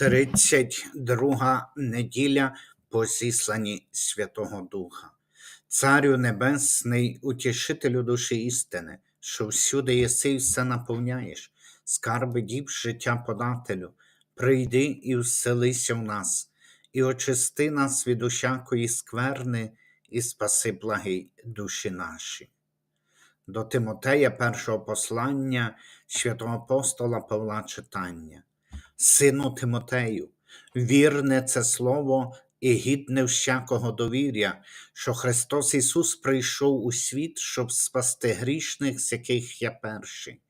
32 неділя по зісланні Святого Духа. Царю Небесний, утішителю душі істини, що всюди єси і все наповняєш, скарби діб життя подателю, прийди і вселися в нас, і очисти нас від усякої скверни, і спаси благий душі наші. До Тимотея першого послання святого апостола Павла читання. Сину Тимотею, вірне це слово і гідне всякого довір'я, що Христос Ісус прийшов у світ, щоб спасти грішних, з яких я перший.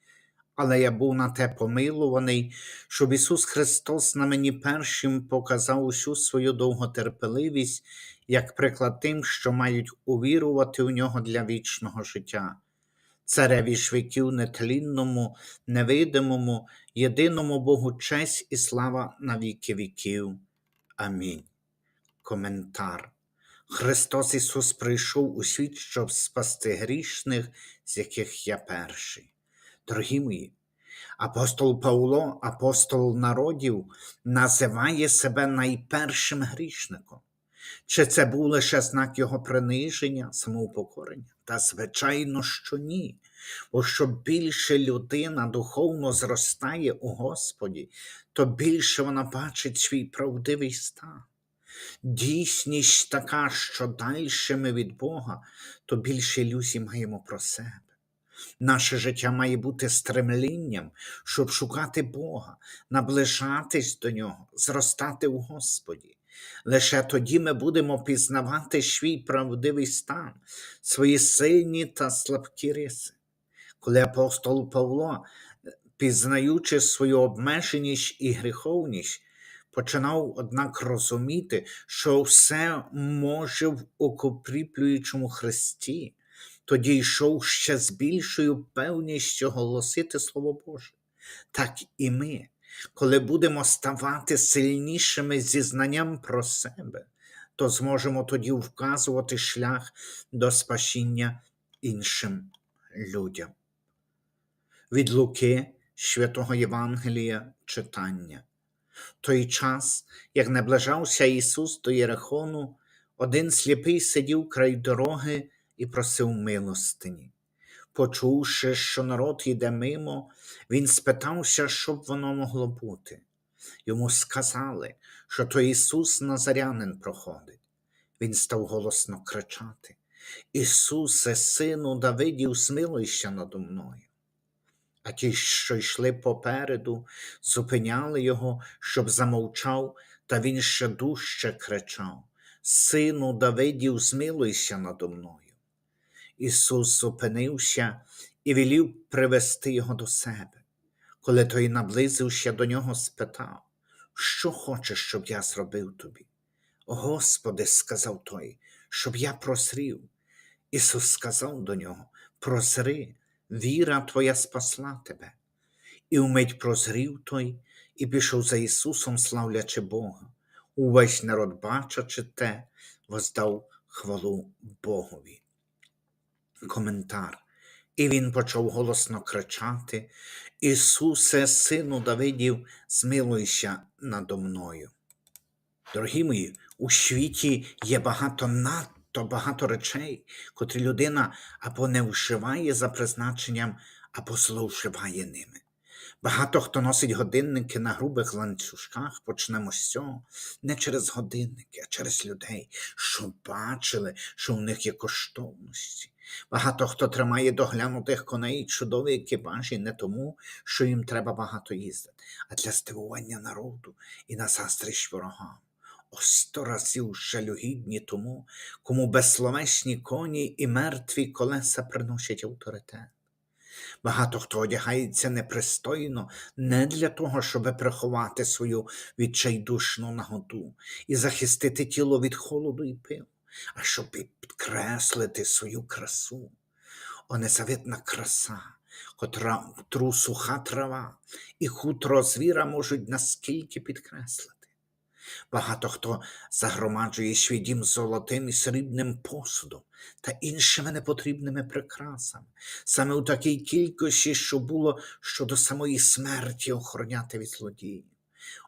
Але я був на те помилуваний, щоб Ісус Христос на мені першим показав усю свою довготерпеливість, як приклад тим, що мають увірувати у нього для вічного життя. Цареві ж віків нетлінному, невидимому, єдиному Богу честь і слава на віки віків. Амінь. Коментар. Христос Ісус прийшов у світ, щоб спасти грішних, з яких я перший. Дорогі мої, апостол Павло, апостол народів, називає себе найпершим грішником. Чи це був лише знак його приниження, самоупокорення? Та звичайно, що ні. Бо що більше людина духовно зростає у Господі, то більше вона бачить свій правдивий стан. Дійсність така, що далі ми від Бога, то більше ілюзій маємо про себе. Наше життя має бути стремлінням, щоб шукати Бога, наближатись до Нього, зростати у Господі. Лише тоді ми будемо пізнавати свій правдивий стан, свої сильні та слабкі риси. Коли апостол Павло, пізнаючи свою обмеженість і гріховність, починав, однак, розуміти, що все може в укріплюючому Христі, тоді йшов ще з більшою певністю голосити Слово Боже. Так і ми, коли будемо ставати сильнішими зі знанням про себе, то зможемо тоді вказувати шлях до спасіння іншим людям. Від Луки Святого Євангелія читання. Той час, як наближався Ісус до Єрихону, один сліпий сидів край дороги і просив милостині. Почувши, що народ йде мимо, він спитався, що б воно могло бути. Йому сказали, що то Ісус Назарянин проходить. Він став голосно кричати: Ісусе, Сину Давидів, смилуйся надо мною. А ті, що йшли попереду, зупиняли його, щоб замовчав, та він ще дужче кричав: Сину Давидів, змилуйся надо мною. Ісус зупинився і велів привести його до себе. Коли той наблизився до нього, спитав, що хочеш, щоб я зробив тобі? Господи, сказав той, щоб я прозрів. Ісус сказав до нього: Прозри, віра твоя спасла тебе. І вмить прозрів той і пішов за Ісусом, славлячи Бога. Увесь народ, бачачи те, воздав хвалу Богові. Коментар. І він почав голосно кричати: Ісусе, Сину Давидів, змилуйся надо мною. Дорогі мої, у світі є багато надто багато речей, котрі людина або не вшиває за призначенням, або зловживає ними. Багато хто носить годинники на грубих ланцюжках, почнемо з цього, не через годинники, а через людей, що бачили, що в них є коштовності. Багато хто тримає доглянутих коней чудові екіпажі не тому, що їм треба багато їздити, а для здивування народу і на заздрість ворогам. О сто разів жалюгідні тому, кому безсловесні коні і мертві колеса приносять авторитет. Багато хто одягається непристойно не для того, щоб приховати свою відчайдушну наготу і захистити тіло від холоду і пилу, а щоб підкреслити свою красу. О, незавидна краса, котра тру суха трава і хутро звіра можуть наскільки підкреслити. Багато хто загромаджує свій дім золотим і срібним посудом та іншими непотрібними прикрасами, саме у такій кількості, що було щодо самої смерті охороняти від злодіїв.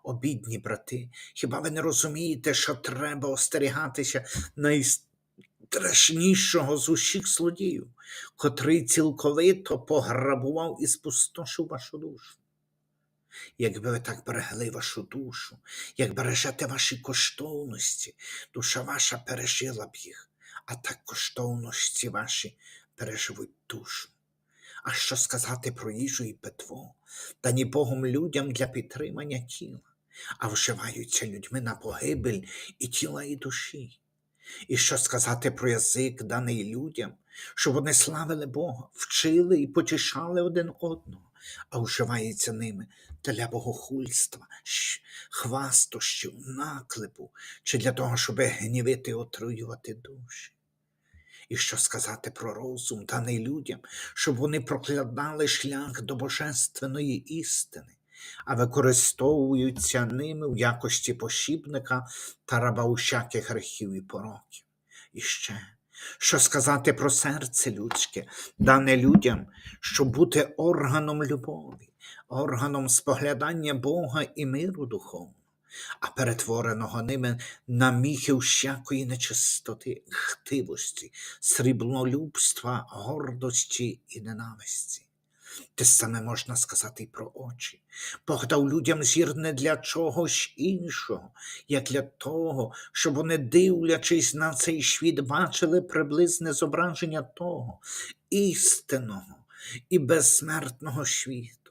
Обідні брати, хіба ви не розумієте, що треба остерігатися найстрашнішого з усіх злодіїв, котрий цілковито пограбував і спустошив вашу душу? Якби ви так берегли вашу душу, як бережете ваші коштовності, душа ваша пережила б їх, а так коштовності ваші переживуть душу. А що сказати про їжу і питво, дані Богом людям для підтримання тіла, а вживаються людьми на погибель і тіла, і душі. І що сказати про язик, даний людям, щоб вони славили Бога, вчили і потішали один одного, а вживається ними для богохульства, хвастощів, наклепу, чи для того, щоб гнівити отруювати душі. І що сказати про розум, даний людям, щоб вони прокладали шлях до божественної істини, а використовуються ними в якості посібника та раба усяких грехів і пороків. І ще, що сказати про серце людське, дане людям, щоб бути органом любові, органом споглядання Бога і миру духовного, а перетвореного ними на міхи всякої нечистоти, хтивості, сріблолюбства, гордості і ненависті. Те саме можна сказати й про очі. Бог дав людям зір не для чогось іншого, як для того, щоб вони, дивлячись на цей світ, бачили приблизне зображення того істинного і безсмертного світу.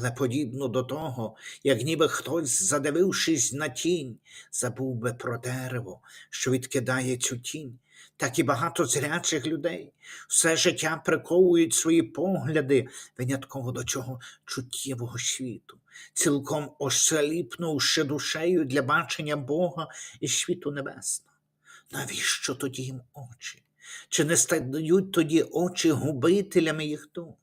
Але подібно до того, як ніби хтось, задивившись на тінь, забув би про дерево, що відкидає цю тінь, так і багато зрячих людей все життя приковують свої погляди винятково до цього чуттєвого світу, цілком осліпнувши душею для бачення Бога і світу небесного. Навіщо тоді їм очі? Чи не стають тоді очі губителями їх душ?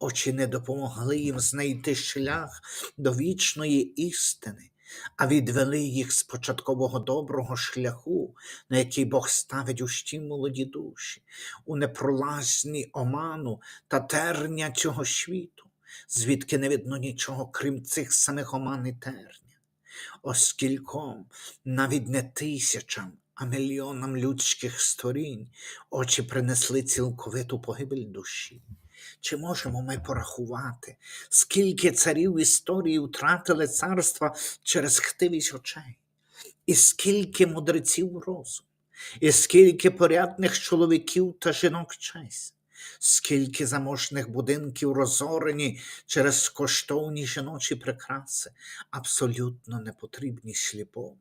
Очі не допомогли їм знайти шлях до вічної істини, а відвели їх з початкового доброго шляху, на який Бог ставить усі молоді душі, у непролазні оману та терня цього світу, звідки не видно нічого, крім цих самих оман і терня. Оскільком навіть не тисячам, а мільйонам людських створінь очі принесли цілковиту погибель душі. Чи можемо ми порахувати, скільки царів історії втратили царства через хтивість очей, і скільки мудреців розум, і скільки порядних чоловіків та жінок честь, скільки заможних будинків розорені через коштовні жіночі прикраси, абсолютно непотрібні сліпому.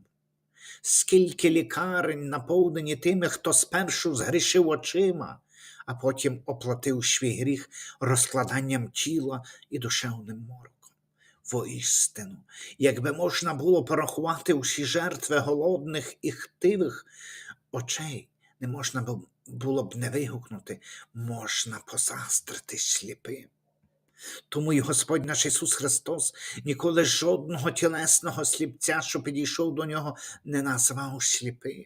Скільки лікарень наповнені тими, хто спершу згрішив очима, а потім оплатив свій гріх розкладанням тіла і душевним мороком. Воістину, якби можна було порахувати усі жертви голодних і хтивих очей, не можна було б не вигукнути, можна позаздрити сліпим. Тому і Господь наш Ісус Христос ніколи жодного тілесного сліпця, що підійшов до нього, не назвав сліпим.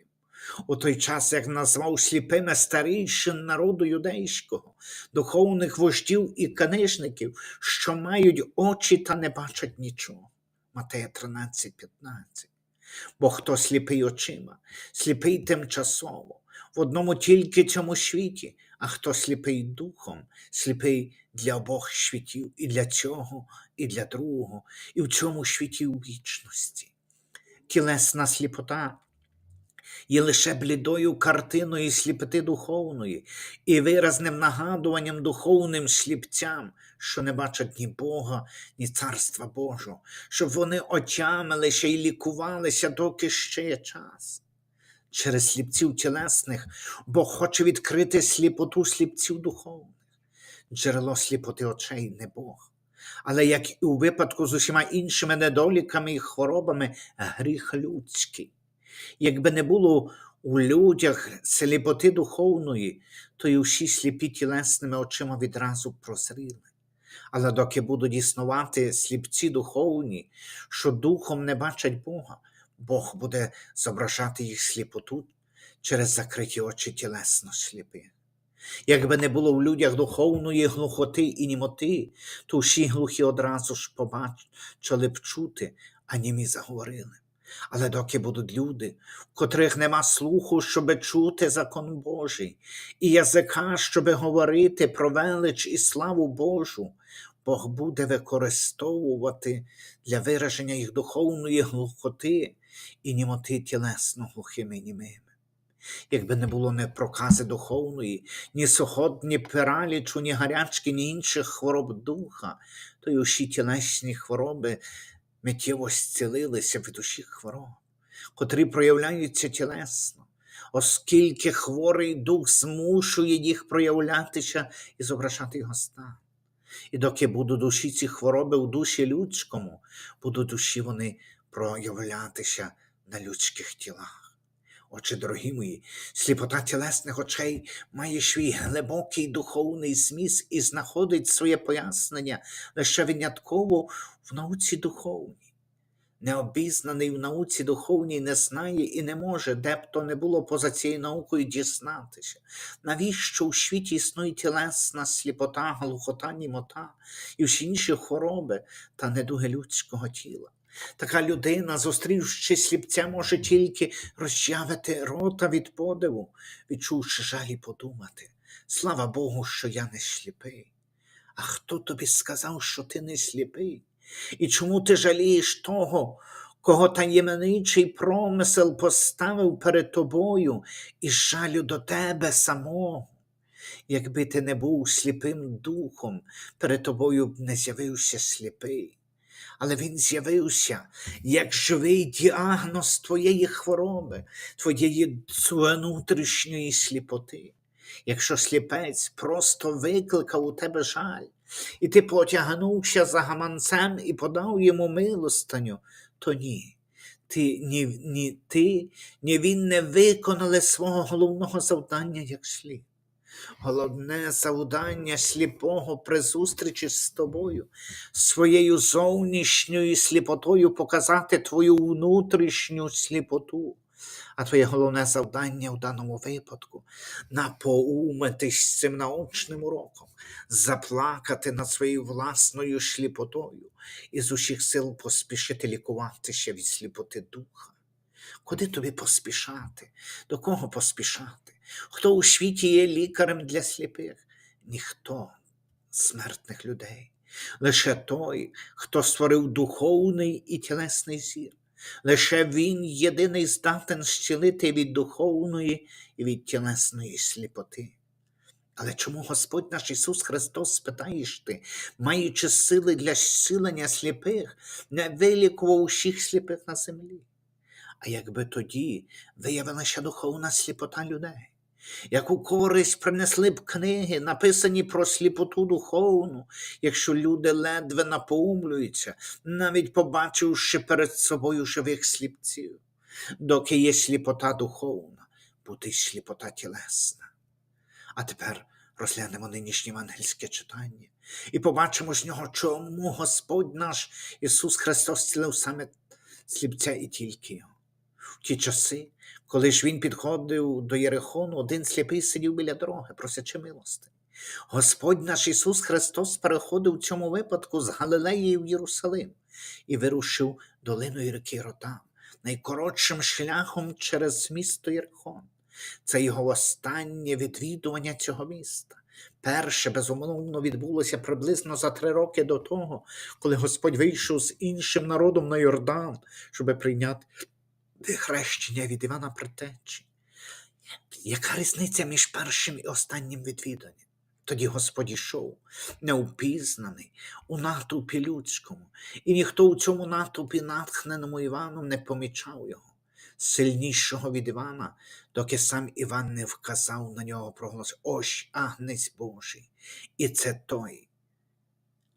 У той час, як назвав сліпими старійшин народу юдейського, духовних вождів і книжників, що мають очі та не бачать нічого. Матея 13, 15. Бо хто сліпий очима, сліпий тимчасово, в одному тільки цьому світі, а хто сліпий духом, сліпий для обох світів, і для цього, і для другого, і в цьому світі у вічності. Тілесна сліпота є лише блідою картиною сліпоти духовної і виразним нагадуванням духовним сліпцям, що не бачать ні Бога, ні Царства Божого, щоб вони отямилися і лікувалися, доки ще є час. Через сліпців тілесних Бог хоче відкрити сліпоту сліпців духовних. Джерело сліпоти очей не Бог. Але як і у випадку з усіма іншими недоліками і хворобами, гріх людський. Якби не було у людях сліпоти духовної, то й усі сліпі тілесними очима відразу прозріли. Але доки будуть існувати сліпці духовні, що духом не бачать Бога, Бог буде зображати їх сліпоту через закриті очі тілесно сліпих. Якби не було в людях духовної глухоти і німоти, то всі глухі одразу ж побачили б чути, а німі заговорили. Але доки будуть люди, в котрих нема слуху, щоби чути закон Божий, і язика, щоби говорити про велич і славу Божу, Бог буде використовувати для вираження їх духовної глухоти і німоти тілесно глухими німими. Якби не було ні прокази духовної, ні сухот, ні паралічу, ні гарячки, ні інших хвороб духа, то й усі тілесні хвороби миттєво зцілилися від усіх хвороб, котрі проявляються тілесно, оскільки хворий дух змушує їх проявлятися і зображати його стан. І доки будуть душі ці хвороби у душі людському, будуть душі вони проявлятися на людських тілах. Отже, дорогі мої, сліпота тілесних очей має свій глибокий духовний зміст і знаходить своє пояснення лише винятково в науці духовній. Необізнаний в науці духовній не знає і не може, де б то не було поза цією наукою дізнатися. Навіщо у світі існує тілесна сліпота, глухота, німота і всі інші хвороби та недуги людського тіла? Така людина, зустрівши сліпця, може тільки розчавити рота від подиву, відчувши жалі подумати. Слава Богу, що я не сліпий. А хто тобі сказав, що ти не сліпий? І чому ти жалієш того, кого таємничий промисел поставив перед тобою із жалю до тебе самого? Якби ти не був сліпим духом, перед тобою б не з'явився сліпий. Але він з'явився як живий діагноз твоєї хвороби, твоєї внутрішньої сліпоти. Якщо сліпець просто викликав у тебе жаль, і ти потягнувся за гаманцем і подав йому милостиню, то ні. Ти, ні, ні ти, ні він не виконали свого головного завдання як слід. Головне завдання сліпого при зустрічі з тобою, своєю зовнішньою сліпотою показати твою внутрішню сліпоту. А твоє головне завдання в даному випадку напоумитись цим наочним уроком, заплакати над своєю власною сліпотою і з усіх сил поспішити лікуватися від сліпоти духа. Куди тобі поспішати? До кого поспішати? Хто у світі є лікарем для сліпих? Ніхто смертних людей. Лише той, хто створив духовний і тілесний зір. Лише Він єдиний здатен зцілити від духовної і від тілесної сліпоти. Але чому Господь наш Ісус Христос, спитаєш ти, маючи сили для зцілення сліпих, не вилікував усіх сліпих на землі? А якби тоді виявилася духовна сліпота людей, яку користь принесли б книги, написані про сліпоту духовну, якщо люди ледве напоумлюються, навіть побачивши перед собою живих сліпців, доки є сліпота духовна, й сліпота тілесна. А тепер розглянемо нинішнє євангельське читання і побачимо з нього, чому Господь наш Ісус Христос цілив саме сліпця і тільки його. В ті часи, коли ж він підходив до Єрихону, один сліпий сидів біля дороги, просячи милости. Господь наш Ісус Христос переходив в цьому випадку з Галилеї в Єрусалим і вирушив долиною ріки Ротам, найкоротшим шляхом через місто Єрихон. Це його останнє відвідування цього міста. Перше, безумовно, відбулося приблизно за три роки до того, коли Господь вийшов з іншим народом на Йордан, щоб прийняти хрещення від Івана Предтечі. Яка різниця між першим і останнім відвіданням? Тоді Господь йшов, неупізнаний, у натовпі людському, і ніхто у цьому натовпі, натхненому Іваном, не помічав його, сильнішого від Івана, доки сам Іван не вказав на нього проголос Ось агнець Божий, і це той.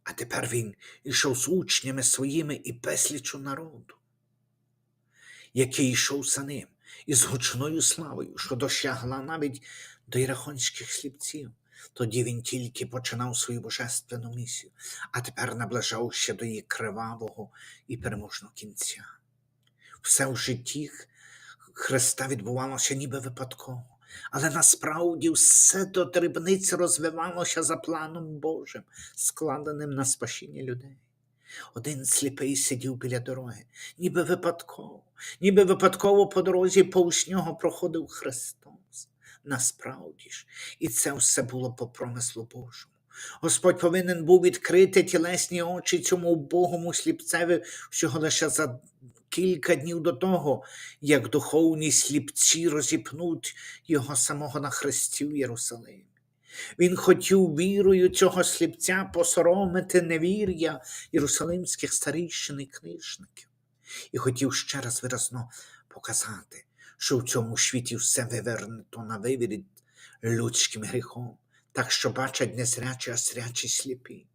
А тепер він йшов з учнями своїми і безлічу народу який йшов за ним, із гучною славою, що досягла навіть до ірахонських сліпців. Тоді він тільки починав свою божественну місію, а тепер наближався до її кривавого і переможного кінця. Все в житті Христа відбувалося ніби випадково, але насправді все до дрібниць розвивалося за планом Божим, складеним на спасіння людей. Один сліпий сидів біля дороги, ніби випадково, ніби випадково по дорозі повз нього проходив Христос. Насправді ж, і це все було по промислу Божому. Господь повинен був відкрити тілесні очі цьому убогому сліпцеві всього лише за кілька днів до того, як духовні сліпці розіпнуть його самого на хресті в Єрусалимі. Він хотів вірою цього сліпця посоромити невір'я єрусалимських старійшин і книжників, і хотів ще раз виразно показати, що в цьому світі все вивернуто на виворіт людським гріхом, так що бачать не зрячі, а зрячі сліпі.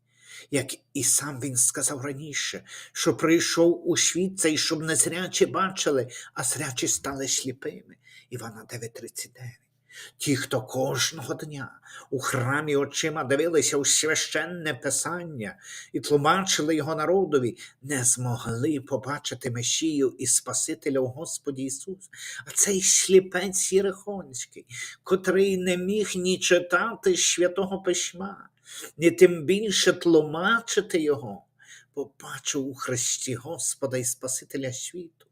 Як і сам він сказав раніше, що прийшов у світ цей, щоб незрячі бачили, а зрячі стали сліпими. Івана 9:39. Ті, хто кожного дня у храмі очима дивилися у священне писання і тлумачили його народові, не змогли побачити Месію і Спасителя у Господі Ісус. А цей сліпець Єрихонський, котрий не міг ні читати святого письма, ні тим більше тлумачити його, побачив у Христі Господа і Спасителя світу.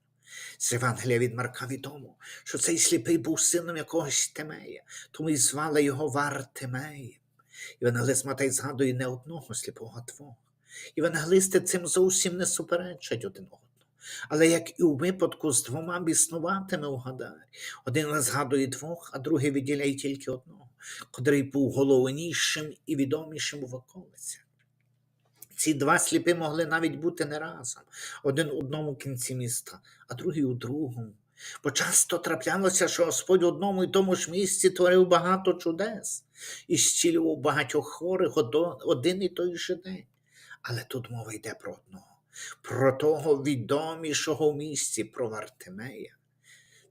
З Євангелія від Марка відомо, що цей сліпий був сином якогось Тимея, тому і звали його Вартимеєм. Євангелист Матей згадує не одного сліпого двох. Євангелисти цим зовсім не суперечать один одному. Але як і у випадку з двома біснуватими у Гадарі, один згадує двох, а другий виділяє тільки одного, котрий був головнішим і відомішим в околицях. Ці два сліпи могли навіть бути не разом, один у одному кінці міста, а другий у другому. Бо часто траплялося, що Господь у одному і тому ж місці творив багато чудес і зцілював багатьох хворих один і той же день. Але тут мова йде про одного, про того відомішого в місті, про Вартимея.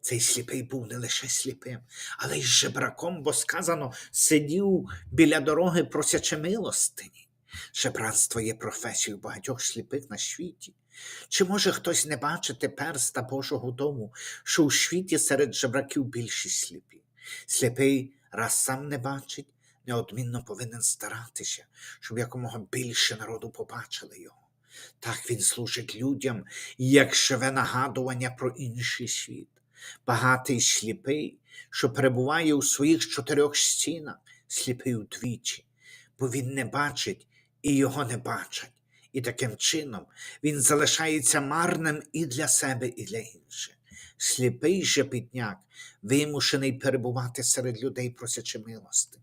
Цей сліпий був не лише сліпим, але й жебраком, бо сказано, сидів біля дороги, просячи милостині. Жебратство є професією багатьох сліпих на світі. Чи може хтось не бачити перста Божого дому, що у світі серед жебраків більшість сліпі? Сліпий раз сам не бачить, неодмінно повинен старатися, щоб якомога більше народу побачили його. Так він служить людям, як живе нагадування про інший світ. Багатий сліпий, що перебуває у своїх чотирьох стінах, сліпий удвічі, бо він не бачить і його не бачать. І таким чином він залишається марним і для себе, і для інших. Сліпий же бідняк вимушений перебувати серед людей, просячи милости.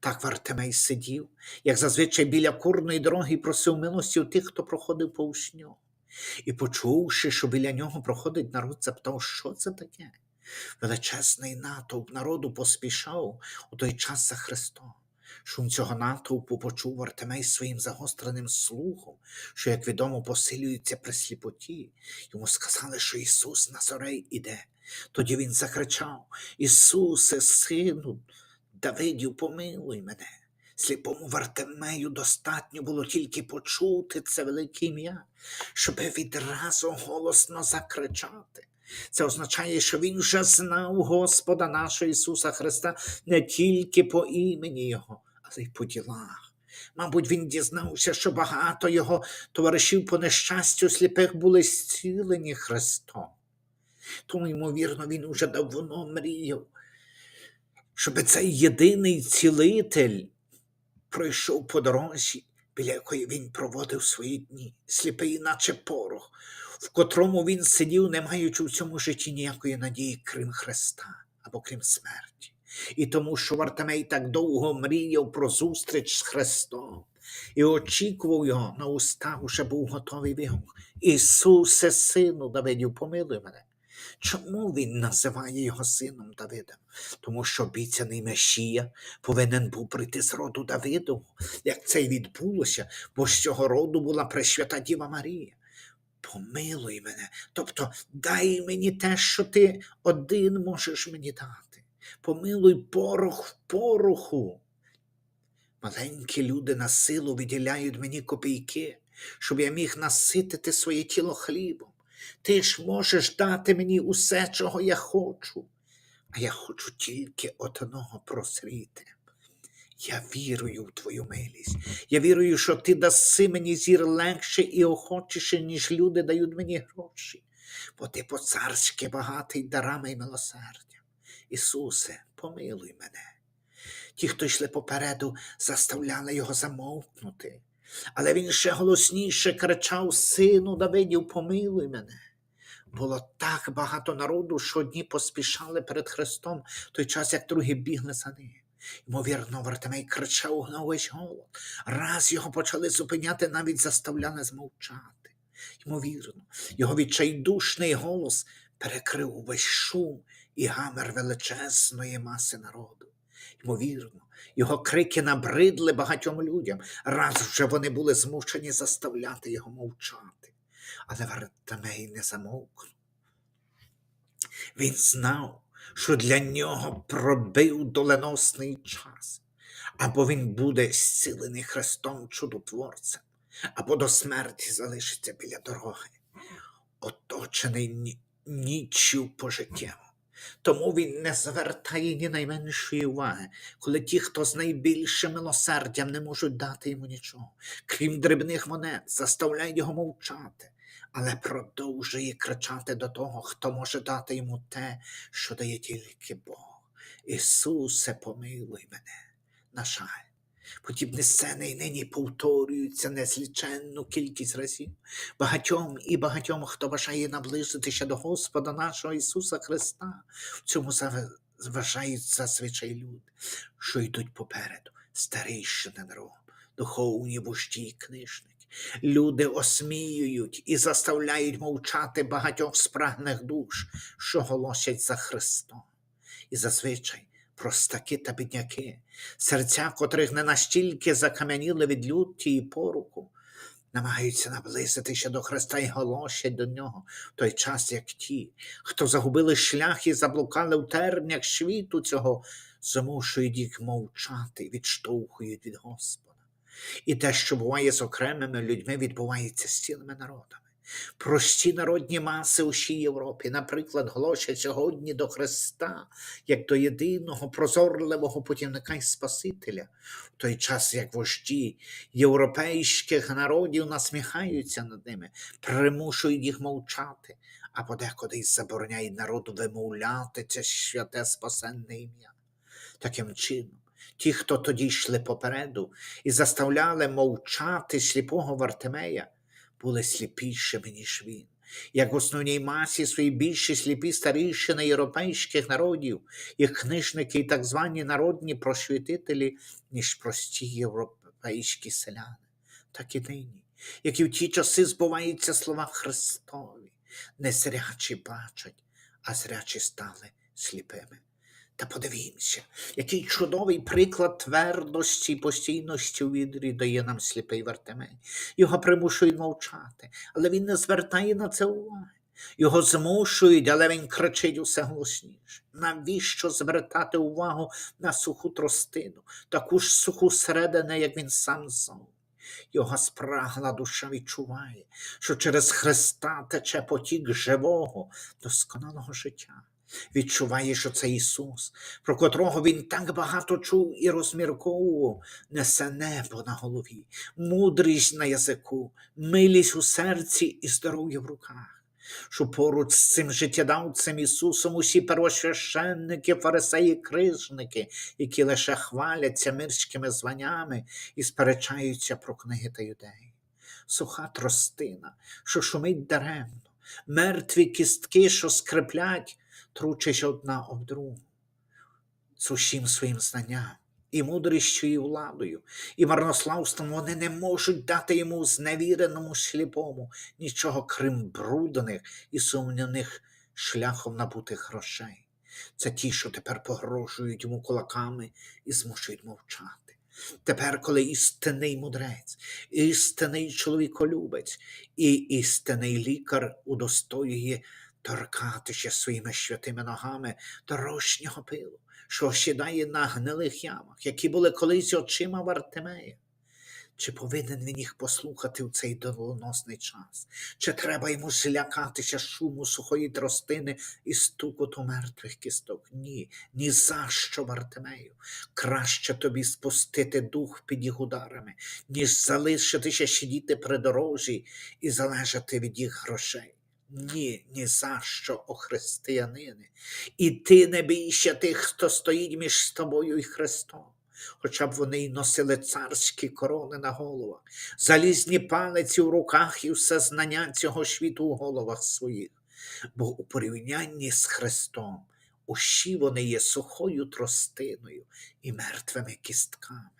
Так Вартимей сидів, як зазвичай біля курної дороги, просив милості у тих, хто проходив повз нього. І, почувши, що біля нього проходить народ, запитав, що це таке. Величезний натовп народу поспішав у той час за Христом. Шум цього натовпу почув Артемей своїм загостреним слухом, що, як відомо, посилюється при сліпоті. Йому сказали, що Ісус Назарей іде. Тоді він закричав: Ісусе, сину, Давидів, помилуй мене. Сліпому Вартемею достатньо було тільки почути це велике ім'я, щоб відразу голосно закричати. Це означає, що він вже знав Господа нашого Ісуса Христа не тільки по імені Його, але й по ділах. Мабуть, він дізнався, що багато його товаришів по нещастю сліпих були зцілені Христом. Тому, ймовірно, він уже давно мріяв, щоб цей єдиний цілитель пройшов по дорозі, біля якої він проводив свої дні, сліпий, наче порох, в котрому він сидів, не маючи в цьому житті ніякої надії, крім Христа або крім смерті. І тому, що Вартамей так довго мріяв про зустріч з Христом і очікував його на устах, уже був готовий вигук. Ісусе, сину Давидів, помилуй мене. Чому він називає його сином Давидом? Тому що обіцяний Месія повинен був прийти з роду Давидового, як це й відбулося, бо з цього роду була Пресвята Діва Марія. Помилуй мене, тобто дай мені те, що ти один можеш мені дати. Помилуй порох в пороху. Маленькі люди на силу виділяють мені копійки, щоб я міг наситити своє тіло хлібом. Ти ж можеш дати мені усе, чого я хочу, а я хочу тільки одного просріти. Я вірую в твою милість. Я вірую, що ти даси мені зір легше і охочіше, ніж люди дають мені гроші, бо ти по-царськи багатий дарами і милосердям. Ісусе, помилуй мене. Ті, хто йшли попереду, заставляли його замовкнути. Але він ще голосніше кричав: Сину Давидів, помилуй мене. Було так багато народу, що одні поспішали перед Христом, в той час, як другі бігли за ним. Ймовірно, Вартимей кричав на увесь голос. Раз його почали зупиняти, навіть заставляли змовчати. Ймовірно, його відчайдушний голос перекрив увесь шум і гамер величезної маси народу. Ймовірно, його крики набридли багатьом людям, раз вже вони були змушені заставляти його мовчати. Але Вартимей не замовкнув. Він знав, що для нього пробив доленосний час, або він буде зцілений Христом чудотворцем, або до смерті залишиться біля дороги, оточений ні- ніччю пожиттєво. Тому він не звертає ні найменшої уваги, коли ті, хто з найбільшим милосердям не можуть дати йому нічого, крім дрібних монет, заставляє його мовчати, але продовжує кричати до того, хто може дати йому те, що дає тільки Бог. Ісусе, помилуй мене. На жаль, подібні сцени і нині повторюються незліченну кількість разів. Багатьом і багатьом, хто бажає наблизитися до Господа нашого Ісуса Христа, в цьому зав- вважають зазвичай люди, що йдуть попереду, старейшини народу, духовні вожді і книжники. Люди осміюють і заставляють мовчати багатьох спрагних душ, що голосять за Христом. І зазвичай простаки та бідняки, серця котрих не настільки закам'яніли від люті і поруху, намагаються наблизитися до Христа і голосять до нього в той час, як ті, хто загубили шлях і заблукали в тернях світу цього, змушують їх мовчати, відштовхують від Господа. І те, що буває з окремими людьми, відбувається з цілими народами. Прості народні маси у всій Європі, наприклад, глошать сьогодні до Христа, як до єдиного прозорливого путівника і Спасителя, в той час як вожді європейських народів насміхаються над ними, примушують їх мовчати, а подекуди й забороняють народу вимовляти це святе спасенне ім'я. Таким чином, ті, хто тоді йшли попереду і заставляли мовчати сліпого Вартимея, були сліпішими, ніж він. Як в основній масі свої більші сліпі старішини європейських народів, і книжники і так звані народні просвітителі, ніж прості європейські селяни, так і нині, як і в ті часи збуваються слова Христові, не зрячі бачать, а зрячі стали сліпими. Та подивімося, який чудовий приклад твердості і постійності у вірі дає нам сліпий Вартимей. Його примушують мовчати, але він не звертає на це уваги. Його змушують, але він кричить усе голосніше. Навіщо звертати увагу на суху тростину, таку ж суху середину, як він сам зовні? Його спрагла душа відчуває, що через Христа тече потік живого, досконалого життя. Відчуває, що це Ісус, про котрого він так багато чув і розмірковував, несе небо на голові, мудрість на язику, милість у серці і здоров'я в руках. Що поруч з цим життєдавцем Ісусом усі первосвященники, фарисеї, крижники, які лише хваляться мирськими званнями і сперечаються про книги та юдеї. Суха тростина, що шумить даремно, мертві кістки, що скриплять, тручись одна об другу, з усім своїм знанням, і мудрістю, і владою, і марнославством вони не можуть дати йому зневіреному сліпому нічого, крім брудних і сумнівних шляхом набутих грошей. Це ті, що тепер погрожують йому кулаками і змушують мовчати. Тепер, коли істинний мудрець, істинний чоловіколюбець і істинний лікар удостоює торкатися своїми святими ногами дорожнього пилу, що осідає на гнилих ямах, які були колись очима Вартимея. Чи повинен він їх послухати в цей доленосний час? Чи треба йому злякатися шуму сухої тростини і стукоту мертвих кісток? Ні, ні за що, Вартимею. Краще тобі спустити дух під їх ударами, ніж залишитися сидіти при дорожі і залежати від їх грошей. Ні, ні за що, о християнине. І ти не бійся тих, хто стоїть між тобою і Христом. Хоча б вони й носили царські корони на головах, залізні палиці в руках і все знання цього світу у головах своїх. Бо у порівнянні з Христом усі вони є сухою тростиною і мертвими кістками.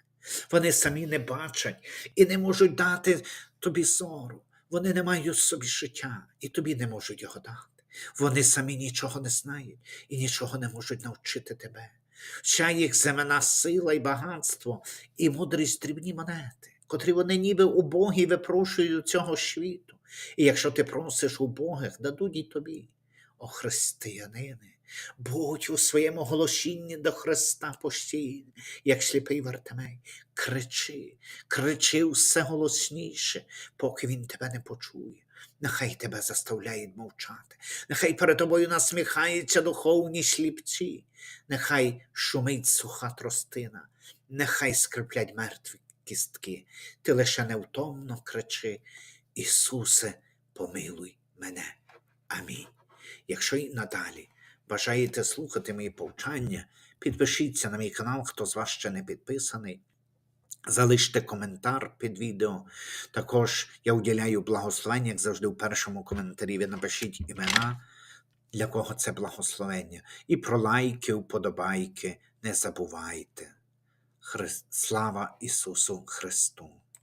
Вони самі не бачать і не можуть дати тобі зору. Вони не мають собі життя і тобі не можуть його дати. Вони самі нічого не знають і нічого не можуть навчити тебе. Вся їх земна сила і багатство, і мудрість дрібні монети, котрі вони ніби убогі випрошують у цього світу. І якщо ти просиш убогих, дадуть і тобі. О християнине, будь у своєму голосінні до Христа постійно, як сліпий Вартимей, кричи, кричи все голосніше, поки він тебе не почує. Нехай тебе заставляють мовчати, нехай перед тобою насміхаються духовні сліпці, нехай шумить суха тростина, нехай скриплять мертві кістки. Ти лише невтомно кричи, Ісусе, помилуй мене. Амінь. Якщо й надалі бажаєте слухати мої повчання, підпишіться на мій канал, хто з вас ще не підписаний. Залиште коментар під відео. Також я уділяю благословення, як завжди, у першому коментарі. Ви напишіть імена, для кого це благословення. І про лайки, вподобайки не забувайте. Хри... Слава Ісусу Христу!